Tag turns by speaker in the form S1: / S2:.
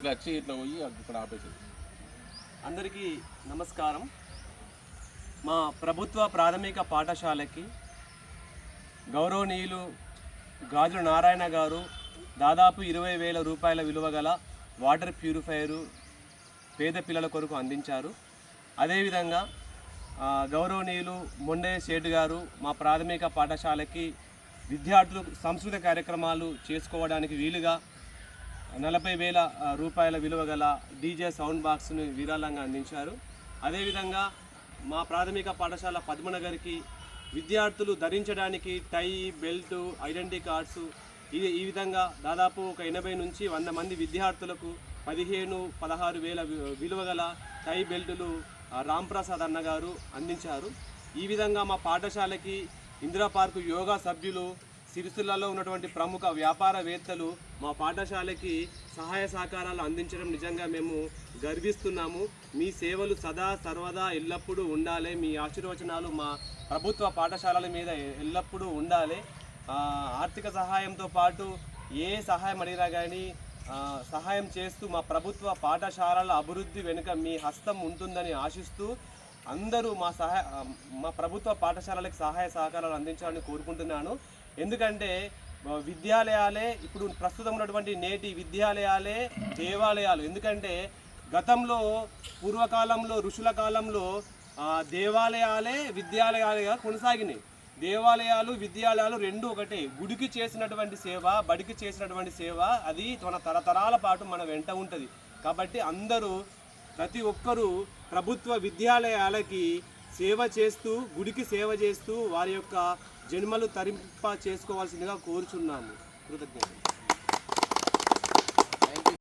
S1: ఇట్లా వచ్చి ఇట్లా పోయి ఇక్కడ ఆపేసి
S2: అందరికీ నమస్కారం. మా ప్రభుత్వ ప్రాథమిక పాఠశాలకి గౌరవనీయులు గాజుల నారాయణ గారు దాదాపు ఇరవై వేల రూపాయల విలువ గల వాటర్ ప్యూరిఫైయరు పేద పిల్లల కొరకు అందించారు. అదేవిధంగా గౌరవనీయులు మొండయ్య సేటు గారు మా ప్రాథమిక పాఠశాలకి విద్యార్థులు సాంస్కృతిక కార్యక్రమాలు చేసుకోవడానికి వీలుగా నలభై వేల రూపాయల విలువ గల డీజే సౌండ్ బాక్స్ను విరాళంగా అందించారు. అదేవిధంగా మా ప్రాథమిక పాఠశాల పద్మనగర్కి విద్యార్థులు ధరించడానికి టై బెల్ట్ ఐడెంటిటీ కార్డ్స్ ఇది ఈ విధంగా దాదాపు ఒక ఎనభై నుంచి వంద మంది విద్యార్థులకు పదిహేను పదహారు వేల విలువ గల టై బెల్టులు రాంప్రసాద్ అన్నగారు అందించారు. ఈ విధంగా మా పాఠశాలకి ఇందిరా పార్కు యోగా సభ్యులు సిరిసిల్లలో ఉన్నటువంటి ప్రముఖ వ్యాపారవేత్తలు మా పాఠశాలకి సహాయ సహకారాలు అందించడం నిజంగా మేము గర్విస్తున్నాము. మీ సేవలు సదా సర్వదా ఎల్లప్పుడూ ఉండాలి. మీ ఆశీర్వచనాలు మా ప్రభుత్వ పాఠశాలల మీద ఎల్లప్పుడూ ఉండాలి. ఆర్థిక సహాయంతో పాటు ఏ సహాయం అడిగినా కానీ సహాయం చేస్తూ మా ప్రభుత్వ పాఠశాలల అభివృద్ధి వెనుక మీ హస్తం ఉంటుందని ఆశిస్తూ అందరూ మా సహాయ మా ప్రభుత్వ పాఠశాలలకు సహాయ సహకారాలు అందించాలని కోరుకుంటున్నాను. ఎందుకంటే విద్యాలయాలే ఇప్పుడు ప్రస్తుతం ఉన్నటువంటి నేటి విద్యాలయాలే దేవాలయాలు. ఎందుకంటే గతంలో పూర్వకాలంలో ఋషుల కాలంలో దేవాలయాలే విద్యాలయాలుగా కొనసాగినాయి. దేవాలయాలు విద్యాలయాలు రెండు ఒకటే. గుడికి చేసినటువంటి సేవ బడికి చేసినటువంటి సేవ అది మన తరతరాల పాటు మన వెంట ఉంటుంది. కాబట్టి అందరూ ప్రతి ఒక్కరూ ప్రభుత్వ విద్యాలయాలకి సేవ చేస్తూ గుడికి సేవ చేస్తూ వారి యొక్క జన్మలు తరింప చేసుకోవాల్సిందిగా కోరుచున్నాను కృతజ్ఞతలు.